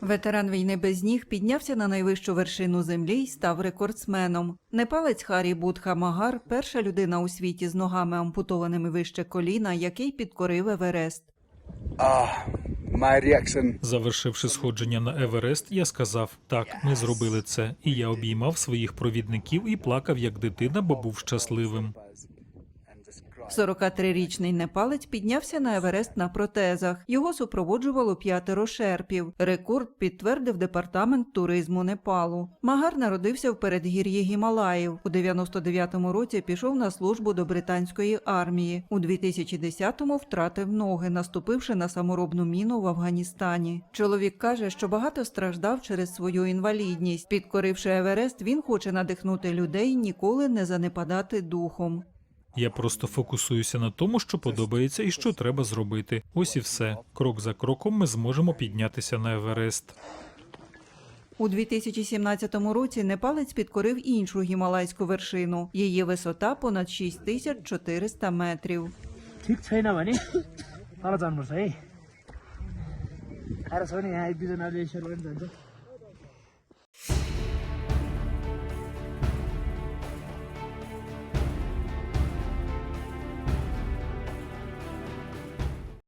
Ветеран війни без ніг піднявся на найвищу вершину землі і став рекордсменом. Непалець Харі Будха Магар – перша людина у світі з ногами ампутованими вище коліна, який підкорив Еверест. Завершивши сходження на Еверест, я сказав: так, ми зробили це. І я обіймав своїх провідників і плакав як дитина, бо був щасливим. 43-річний непалець піднявся на Еверест на протезах. Його супроводжувало п'ятеро шерпів. Рекорд підтвердив департамент туризму Непалу. Магар народився в передгір'ї Гімалаїв. У 99-му році пішов на службу до британської армії. У 2010-му втратив ноги, наступивши на саморобну міну в Афганістані. Чоловік каже, що багато страждав через свою інвалідність. Підкоривши Еверест, він хоче надихнути людей ніколи не занепадати духом. Я просто фокусуюся на тому, що подобається і що треба зробити. Ось і все. Крок за кроком ми зможемо піднятися на Еверест. У 2017 році непалець підкорив іншу гімалайську вершину. Її висота понад 6400 метрів.